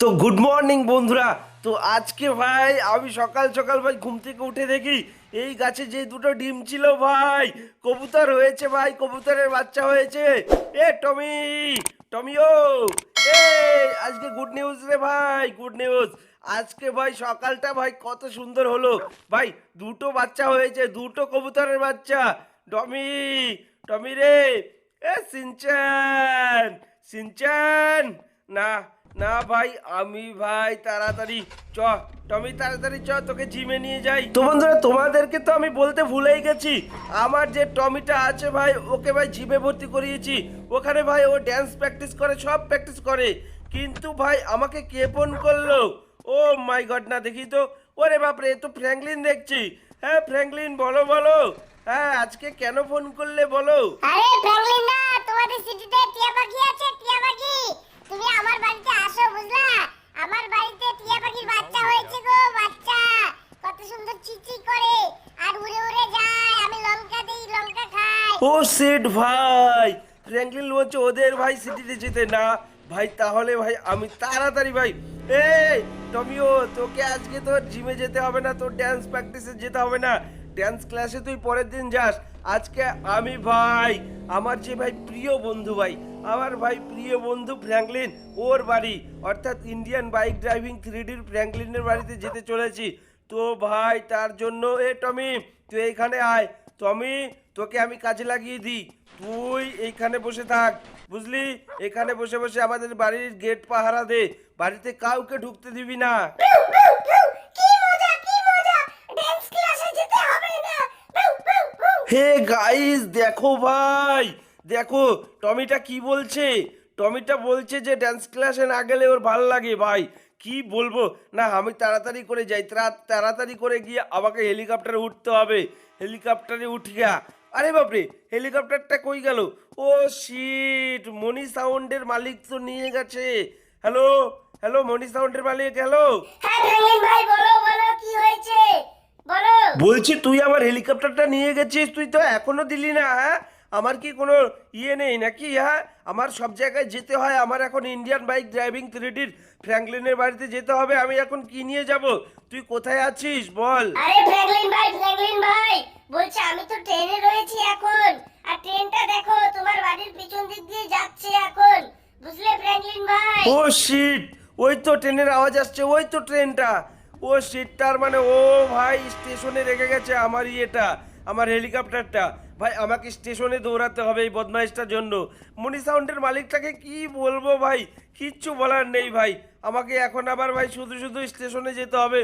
তো good morning বন্ধুরা। তো আজকে ভাই, আমি সকাল সকাল ভাই ঘুম থেকে উঠে দেখি এই গাছে যে দুটো ডিম ছিল ভাই, কবুতর হয়েছে ভাই, কবুতরের বাচ্চা হয়েছে। এ, টমি টমিও এ, আজকে গুড নিউজ রে ভাই গুড নিউজ আজকে ভাই সকালটা ভাই কত সুন্দর হলো। ভাই, দুটো বাচ্চা হয়েছে, দুটো কবুতরের বাচ্চা। টমি টমি রে, এ সিনচান সিনচান না না ভাই আমি ভাই তাড়াতাড়ি চ টমি তাড়াতাড়ি চ তোকে জিমে নিয়ে যাই। তো বন্ধুরা তোমাদেরকে তো আমি বলতে ভুলেই গেছি। আমার যে টমিটা আছে ভাই ওকে ভাই জিমে ভর্তি করিয়েছি। ওখানে ভাই ও ড্যান্স প্র্যাকটিস করে সব প্র্যাকটিস করে। কিন্তু ভাই আমাকে কে ফোন করল? ও মাই গড না দেখি তো। ওরে বাপরে এ তো ফ্র্যাঙ্কলিন দেখছি। হ্যাঁ ফ্র্যাঙ্কলিন বলো বলো। হ্যাঁ আজকে কেন ফোন করলে বলো? আরে ফ্র্যাঙ্কলিন না তোমাদের সিটিতে টিয়া পাখি আছে টিয়া পাখি তুমি আমার বাড়িতে আসো, বুঝলা? আমার বাড়িতে টিয়া পাখির বাচ্চা হয়েছে গো, বাচ্চা। কত সুন্দর চিচি করে। আর উড়ে উড়ে যায়, আমি লঙ্কা দেই, লঙ্কা খাই। ও সেট ভাই ফ্র্যাঙ্কলিন বলছে, ওদের ভাই সিটিতে যেতে না। ভাই, তাহলে ভাই, আমি তাড়াতাড়ি ভাই। এই, টমিও, তোকে আজকে তোর জিমে যেতে হবে না, তোর ড্যান্স প্র্যাকটিসে যেতে হবে না। ড্যান্স ক্লাসে তুই পরের দিন যাস। আজকে আমি ভাই, আমার যে ভাই প্রিয় বন্ধু ভাই আমার ভাই প্রিয় বন্ধু ফ্র্যাঙ্কলিন ওর বাড়ি অর্থাৎ ইন্ডিয়ান বাইক ড্রাইভিং থ্রিডির ফ্র্যাঙ্কলিনের বাড়িতে যেতে চলেছি। তো ভাই তার জন্য এ টমি তুই এইখানে আয়। টমি তোকে আমি কাজে লাগিয়ে দিই। তুই এইখানে বসে থাক বুঝলি? এখানে বসে বসে আমাদের বাড়ির গেট পাহারা দে। বাড়িতে কাউকে ঢুকতে দিবি না। হে গাইস দেখো ভাই দেখো টমিটা কি বলছে? টমিটা বলছে যে ড্যান্স ক্লাসে না গেলে ওর ভালো লাগে ভাই। কি বলব? না আমি তাড়াতাড়ি করে যাই। তাড়া- তাড়াতাড়ি করে গিয়ে আমাকে হেলিকপ্টারে উঠতে হবে। হেলিকপ্টারে উঠিয়া আরে বাপরে হেলিকপ্টারটা কই গেল? ও শিট মনি সাউন্ডের মালিক তো নিয়ে গেছে। হ্যালো হ্যালো মনি সাউন্ডের মালিক হ্যালো হ্যাঁ ভাই বলো বলো কি হয়েছে? বলো। বলছি তুই আমার হেলিকপ্টারটা নিয়ে গেছিস? তুই তো এখনও দিলি না হ্যাঁ? আমার কি কোনো ইয়ে নেই নাকি? হ্যাঁ আমার সব জায়গায় যেতে হয়। আমার এখন ইন্ডিয়ান বাইক ড্রাইভিং থ্রিডির ফ্র্যাঙ্কলিনের বাড়িতে যেতে হবে। আমি এখন কি নিয়ে যাব? তুই কোথায় আছিস? বল। আরে ফ্র্যাঙ্কলিন ভাই ফ্র্যাঙ্কলিন ভাই বলছে আমি তো ট্রেনে রয়েছি এখন। আর ট্রেনটা দেখো তোমার বাড়ির পিছন দিক দিয়ে যাচ্ছে এখন। বুঝলে ফ্র্যাঙ্কলিন ভাই? ও শিট ওই তো ট্রেনের আওয়াজ আসছে ওই তো ট্রেনটা ও শিটটার মানে ও ভাই স্টেশনে রেখে গেছে আমার ইয়েটা আমার হেলিকপ্টারটা ভাই, আমাকে স্টেশনে দৌড়াতে হবে এই বদমাইশটার জন্য। মনি সাউন্ডের মালিকটাকে কি বলব ভাই? কিচ্ছু বলার নেই ভাই। আমাকে এখন আবার ভাই শুধু শুধু স্টেশনে যেতে হবে।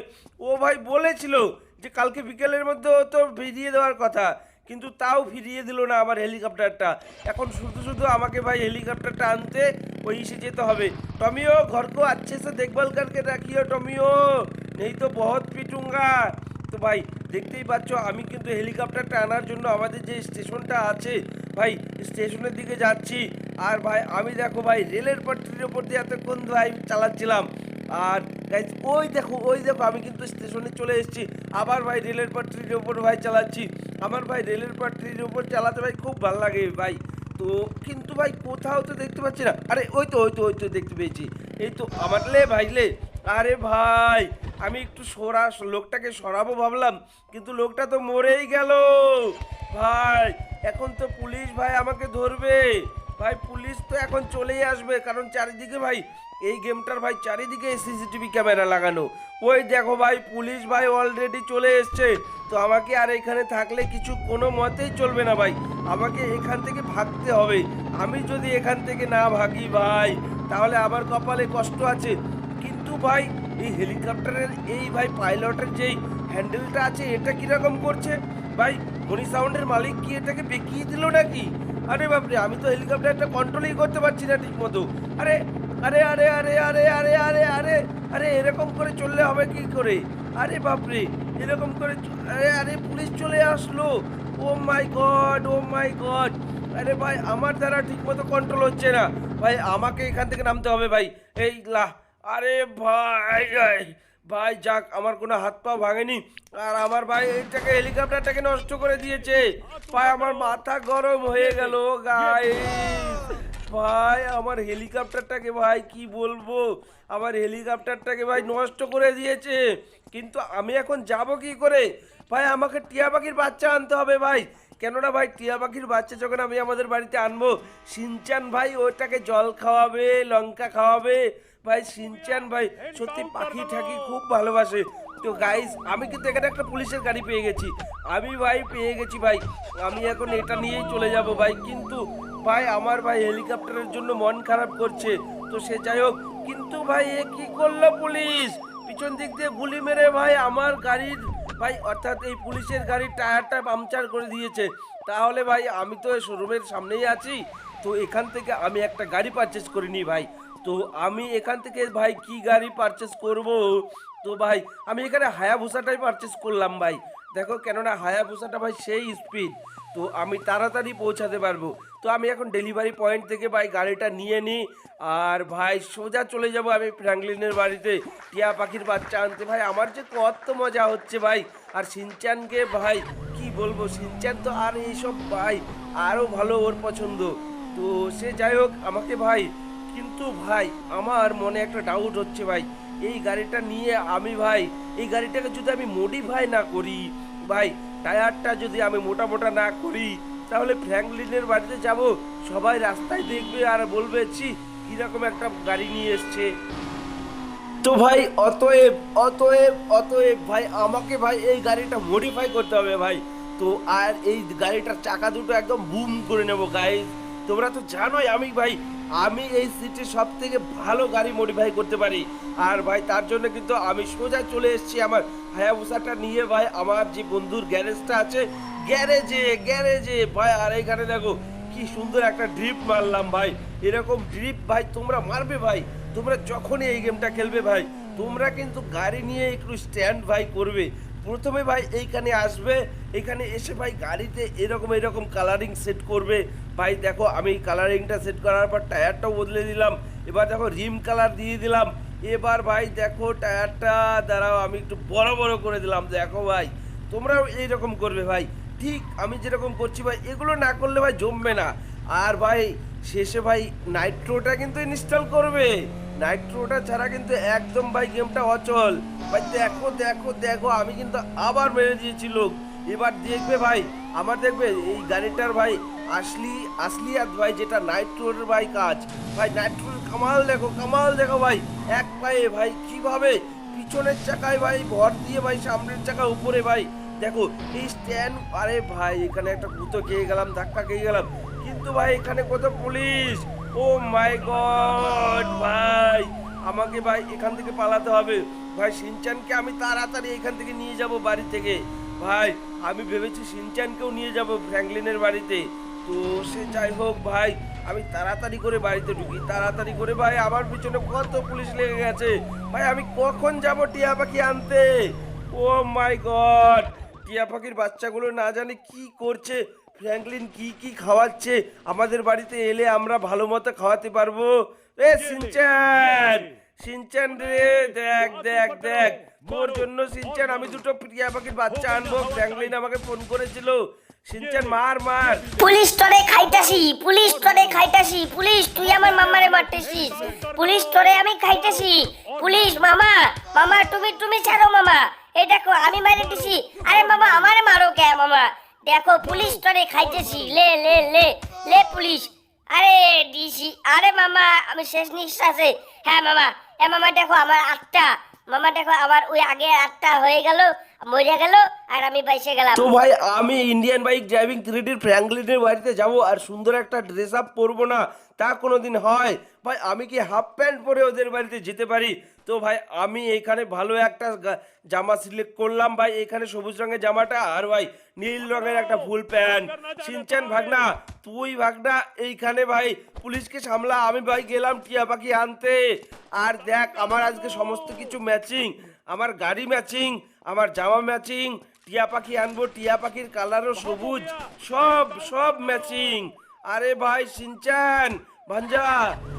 ও ভাই বলেছিল যে কালকে বিকেলের মধ্যে ও তো ফিরিয়ে দেওয়ার কথা, কিন্তু তাও ফিরিয়ে দিল না আমার হেলিকপ্টারটা। এখন শুধু শুধু আমাকে ভাই হেলিকপ্টারটা আনতে ওই হিসে যেতে হবে। টমিও ঘর তো আচ্ছে সে দেখভাল করকে রাখিও টমিও। নেই তো বহুত পিটুঙ্গা। তো ভাই, দেখতেই পাচ্ছ, আমি কিন্তু হেলিকপ্টারটা আনার জন্য আমাদের যে স্টেশনটা আছে, ভাই, স্টেশনের দিকে যাচ্ছি। আর ভাই, আমি দেখো ভাই, রেলের পট্টির ওপর দিয়ে এতক্ষণ ভাই চালাচ্ছিলাম। আর ওই দেখো ওই দেখো, আমি কিন্তু স্টেশনে চলে এসেছি। আবার ভাই, রেলের পাট্রির ওপর ভাই চালাচ্ছি। আমার ভাই, রেলের পাট্রির ওপর চালাতে ভাই খুব ভালো লাগে ভাই। তো কিন্তু ভাই, কোথাও তো দেখতে পাচ্ছি না। আরে, ওই তো ওই তো ওই তো দেখতে পেয়েছি। এই তো, আমার লে ভাই লে আরে ভাই, আমি একটু সরা লোকটাকে সরাবো ভাবলাম, কিন্তু লোকটা তো মরেই গেল। ভাই, এখন তো পুলিশ ভাই আমাকে ধরবে। ভাই, পুলিশ তো এখন চলেই আসবে, কারণ চারিদিকে ভাই, এই গেমটার ভাই চারিদিকে সিসিটিভি ক্যামেরা লাগানো। ওই দেখো ভাই, পুলিশ ভাই অলরেডি চলে এসছে। তো আমাকে আর এখানে থাকলে কিছু কোনো মতেই চলবে না ভাই। আমাকে এখান থেকে ভাগতে হবে। আমি যদি এখান থেকে না ভাগি ভাই, তাহলে আমার কপালে কষ্ট আছে। ভাই, এই হেলিকপ্টারের, এই ভাই পাইলটের যেই হ্যান্ডেলটা আছে, এটা কীরকম করছে? ভাই মনি সাউন্ডের মালিক কি এটাকে বেঁকিয়ে দিল নাকি? আরে বাপরে, আমি তো হেলিকপ্টারটা কন্ট্রোলই করতে পারছি না ঠিক মতো আরে আরে আরে আরে আরে আরে আরে আরে আরে, এরকম করে চললে হবে কি করে? আরে বাপরে, এরকম করে আরে আরে, পুলিশ চলে আসলো। Oh my god, oh my god. আরে ভাই, আমার দ্বারা ঠিক মতো কন্ট্রোল হচ্ছে না। ভাই, আমাকে এখান থেকে নামতে হবে ভাই। এই লা আরে ভাই ভাই যাক, আমার কোনো হাত পা ভাঙেনি। আর আমার ভাই এইটাকে, হেলিকপ্টারটাকে নষ্ট করে দিয়েছে। ভাই, আমার মাথা গরম হয়ে গেল গাইস ভাই, আমার হেলিকপ্টারটাকে, ভাই, কি বলব? আমার হেলিকপ্টারটাকে, ভাই, নষ্ট করে দিয়েছে। কিন্তু আমি এখন যাব কি করে? ভাই, আমাকে টিয়া পাখির বাচ্চা আনতে হবে, ভাই। কেননা, ভাই, টিয়া পাখির বাচ্চা যখন আমি আমাদের বাড়িতে আনব, সিনচান ভাই ওটাকে জল খাওয়াবে, লঙ্কা খাওয়াবে ভাই, সিনচান ভাই, সত্যি পাখি ঠাকি খুব ভালোবাসে। তো গাইস আমি কিন্তু এখানে একটা পুলিশের গাড়ি পেয়ে গেছি। আমি ভাই পেয়ে গেছি ভাই। আমি এখন এটা নিয়েই চলে যাব ভাই। কিন্তু ভাই, আমার ভাই হেলিকপ্টারের জন্য মন খারাপ করছে। তো সে যাই হোক, কিন্তু ভাই, এ কি করল পুলিশ? পিছন দিক দিয়ে গুলি মেরে ভাই, আমার গাড়ির ভাই, অর্থাৎ এই পুলিশের গাড়ির টায়ারটা পাংচার করে দিয়েছে। তাহলে ভাই, আমি তো শোরুমের সামনেই আছি। তো এখান থেকে আমি একটা গাড়ি পারচেস করিনি ভাই। তো আমি এখান থেকে ভাই কি গাড়ি পারচেস করব? তো ভাই, আমি এখানে হায়াভুসাটাই পারচেস করলাম ভাই। দেখো কেননা হায়াভুসাটা ভাই সেই স্পিড তো আমি তাড়াতাড়ি পৌঁছাতে পারব। তো আমি এখন ডেলিভারি পয়েন্ট থেকে ভাই গাড়িটা নিয়ে নিই আর ভাই সোজা চলে যাব আমি ফ্র্যাঙ্কলিনের বাড়িতে। টিয়া পাখির বাচ্চা আনতে। ভাই, আমার যে কত মজা হচ্ছে ভাই। আর সিনচানকে ভাই, কি বলব? সিনচান তো আর এইসব ভাই আরও ভালো ওর পছন্দ। তো সে যাই হোক, আমাকে ভাই কিন্তু ভাই, আমার মনে একটা ডাউট হচ্ছে ভাই। এই গাড়িটা নিয়ে আমি ভাই, এই গাড়িটাকে যদি আমি মডিফাই না করি, ভাই টায়ারটা যদি আমি মোটা মোটা না করি, তাহলে ফ্র্যাঙ্কলিনের বাড়িতে যাব, সবাই রাস্তায় দেখবে আর বলবে, ছি, কীরকম একটা গাড়ি নিয়ে এসছে। তো ভাই, অতএব অতএব অতএব ভাই, আমাকে ভাই এই গাড়িটা মডিফাই করতে হবে ভাই। তো আর এই গাড়িটার চাকা দুটো একদম বুম করে নেব গাইজ তোমরা তো জানোই আমি, ভাই, আমি এই সিটির সব থেকে ভালো গাড়ি মডিফাই করতে পারি। আর ভাই, তার জন্য কিন্তু আমি সোজা চলে এসেছি আমার হায়াবুসাটা নিয়ে, ভাই, আমার যে বন্ধুর গ্যারেজটা আছে, গ্যারেজে গ্যারেজে। ভাই, আর এইখানে দেখো, কি সুন্দর একটা ড্রিপ মারলাম, ভাই। এরকম ড্রিপ ভাই, তোমরা মারবে, ভাই। তোমরা যখনই এই গেমটা খেলবে, ভাই, তোমরা কিন্তু গাড়ি নিয়ে একটু স্ট্যান্ড ভাই, করবে। প্রথমে ভাই এইখানে আসবে, এখানে এসে ভাই গাড়িতে এরকম এরকম কালারিং সেট করবে। ভাই দেখো, আমি কালারিংটা সেট করার পর টায়ারটাও বদলে দিলাম, এবার দেখো রিম কালার দিয়ে দিলাম। এবার ভাই দেখো টায়ারটা, দাঁড়াও, আমি একটু বড় বড় করে দিলাম, দেখো ভাই, তোমরাও এইরকম করবে ভাই। ঠিক আমি যেরকম করছি ভাই, এগুলো না করলে ভাই জমবে না। আর ভাই, শেষে ভাই নাইট্রোটা কিন্তু ইনস্টল করবে। নাইট্রোটা ছাড়া কিন্তু একদম ভাই গেমটা অচল। ভাই দেখো দেখো দেখো, আমি কিন্তু আবার মেরে দিয়েছি লোক। এবার দেখবে ভাই, আমার দেখবে এই গাড়িটার ভাই আসলি, আসলিয়াত ভাই যেটা নাইট্রোর ভাই কাজ। ভাই নাইট্রোর কামাল দেখো কামাল দেখো ভাই, এক পায়ে ভাই কীভাবে পিছনের চাকায় ভাই ভর দিয়ে ভাই সামনের চাকা উপরে ভাই, দেখো, এই স্ট্যান্ড আরে ভাই, এখানে একটা গুঁতো খেয়ে গেলাম, ধাক্কা খেয়ে গেলাম। কিন্তু ভাই এখানে কত পুলিশ? ও মাই গড, ভাই। আমাকে ভাই এখান থেকে পালাতে হবে। ভাই, সিনচানকে আমি তাড়াতাড়ি এখান থেকে নিয়ে যাব বাড়ি থেকে। ভাই, আমি ভেবেছি সিনচানকেও নিয়ে যাব ফ্র্যাঙ্কলিনের বাড়িতে। তো সে যাই হোক, ভাই, আমি তাড়াতাড়ি করে বাড়িতে ঢুকি। তাড়াতাড়ি করে, ভাই, আমার পিছনে কত পুলিশ লেগে গেছে। ভাই, আমি কখন যাব টিয়া পাখি আনতে? ও মাই গড, টিয়া পাখির বাচ্চাগুলো না জানি কি করছে। ফ্র্যাঙ্কলিন কি কি খাওয়াচ্ছে? আমাদের বাড়িতে এলে আমরা ভালো মতো খাওয়াতে পারব। এ সিনচান সিনচান রে দেখ দেখ দেখ। তোর জন্য সিনচান আমি দুটো টিয়া পাখির বাচ্চা আনব। ফ্র্যাঙ্কলিন আমাকে ফোন করেছিল। সিনচান মার মার। পুলিশ তোরে খাইতাছি পুলিশ তোরে খাইতাছি পুলিশ তুই আমার মামারে মারতেছিস। পুলিশ তোরে আমি খাইতাছি। পুলিশ মামা মামা তুমি তুমি ছাড়ো মামা। এই দেখো আমি মারে দিছি। আরে মামা আমারে মারো কে মামা? দেখো, পুলিশ তোরে খাইতেছি। লে লে লে লে পুলিশ। আরে ডিসি আরে মামা আমি শেষ নিঃশ্বাসে হ্যাঁ মামা। হ্যাঁ মামা, দেখো, আমার আটটা। মামা, দেখো, আমার ওই আগে আটটা হয়ে গেল। মরে গেল আর আমি বাইসে গেলাম। তো ভাই, আমি ইন্ডিয়ান বাইক ড্রাইভিং থ্রিডির ফ্র্যাঙ্কলিনের বাড়িতে যাব আর সুন্দর একটা ড্রেস আপ পরবো না, তা কোনোদিন হয়? ভাই, আমি কি হাফ প্যান্ট পরে ওদের বাড়িতে যেতে পারি? তো ভাই, আমি এখানে ভালো একটা জামা সিলেক্ট করলাম ভাই, এখানে সবুজ রঙের জামাটা আর ভাই, নীল রঙের একটা ফুল প্যান্ট সিনচান ভাগনা, তুই ভাগনা, এইখানে ভাই, পুলিশকে সামলা, আমি ভাই গেলাম টিয়া পাখি আনতে। আর দেখ, আমার আজকে সমস্ত কিছু ম্যাচিং আমার গাড়ি ম্যাচিং আমার জামা ম্যাচিং টিয়া পাখি আনব টিয়া পাখির কালারও সবুজ সব সব ম্যাচিং আরে ভাই সিনচান ভাঞ্জা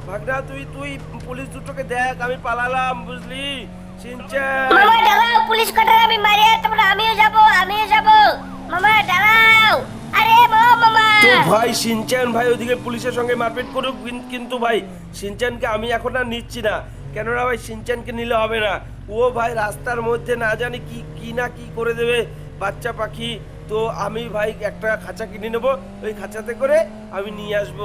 ভাগনা তুই তুই পুলিশ দুটোকে দেখ আমি পালালাম বুঝলি? সিনচান। মামা দাঁড়াও পুলিশ কটার আমি মারি তারপরে আমিও যাব আমিও যাব। মামা দাঁড়াও। আরে মামা। তো ভাই সিনচান ভাই ওদিকে পুলিশের সঙ্গে মারপিট করুক কিন্তু ভাই সিনচানকে আমি এখন আর নিচ্ছি না। কেননা ভাই সিনচানকে নিলে হবে না। ও ভাই রাস্তার মধ্যে না জানি কি কি না কি করে দেবে বাচ্চা পাখি। তো আমি ভাই একটা খাঁচা কিনে নেব, ওই খাঁচাতে করে আমি নিয়ে আসব।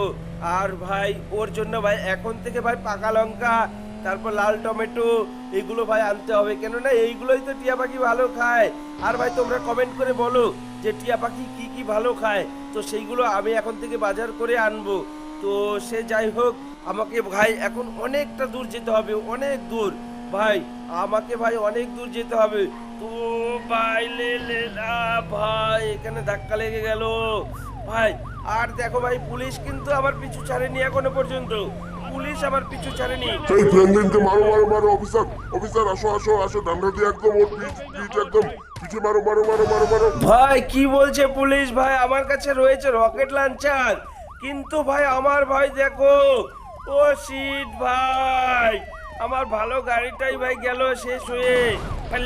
আর ভাই ওর জন্য ভাই এখন থেকে ভাই পাকা লঙ্কা, তারপর লাল টমেটো, এগুলো ভাই আনতে হবে। কেননা এইগুলোই তো টিয়া পাখি ভালো খায়। আর ভাই তোমরা কমেন্ট করে বলো যে টিয়া পাখি কি কি ভালো খায়। তো সেইগুলো আমি এখন থেকে বাজার করে আনব। তো সে যাই হোক, আমাকে ভাই এখন অনেকটা দূর যেতে হবে, অনেক দূর। ভাই আমাকে ভাই অনেক দূর যেতে হবে। তো ভাই লে লে না ভাই এখানে ধাক্কা লেগে গেল। ভাই আর দেখো ভাই পুলিশ কিন্তু আমার পিছু ছাড়েনি এখনও পর্যন্ত। পুলিশ আমার পিছু ছাড়েনি। এই ফ্র্যাঙ্কলিনকে মারো মারো মারো অফিসার। অফিসার আসো আসো আসো ডান্ডা দিয়ে একদম ওর পিঠ পিঠ একদম। পিঠে মারো মারো মারো মারো মারো। ভাই কি বলছে পুলিশ? ভাই আমার কাছে রয়েছে রকেট লঞ্চার। কিন্তু ভাই আমার ভাই দেখো। ও সিট ভাই। আমার ভালো গাড়িটাই ভাই গেল শেষ হয়ে।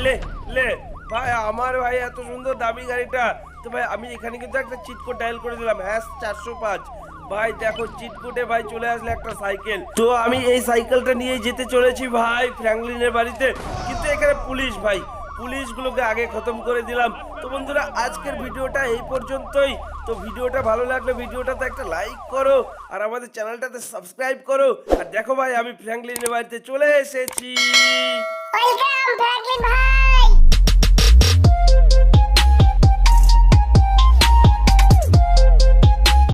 লে লে, ভাই, আমার ভাই এত সুন্দর দামি গাড়িটা। তো ভাই, আমি এখানে কিন্তু একটা চিটকো ডায়াল করে দিলাম হ্যাশ চারশো পাঁচ। ভাই, দেখো চিটকুটে ভাই চলে আসলে একটা সাইকেল তো আমি এই সাইকেলটা নিয়ে যেতে চলেছি ভাই ফ্র্যাঙ্কলিনের বাড়িতে। কিন্তু এখানে পুলিশ ভাই পুলিশগুলোকে আগে খতম করে দিলাম। তো বন্ধুরা, আজকের ভিডিওটা এই পর্যন্তই। তো ভিডিওটা ভালো লাগলে ভিডিওটাতে একটা লাইক করো আর আমাদের চ্যানেলটাতে সাবস্ক্রাইব করো। আর দেখো ভাই, আমি ফ্র্যাঙ্কলিনের বাড়িতে চলে এসেছি। ভাই!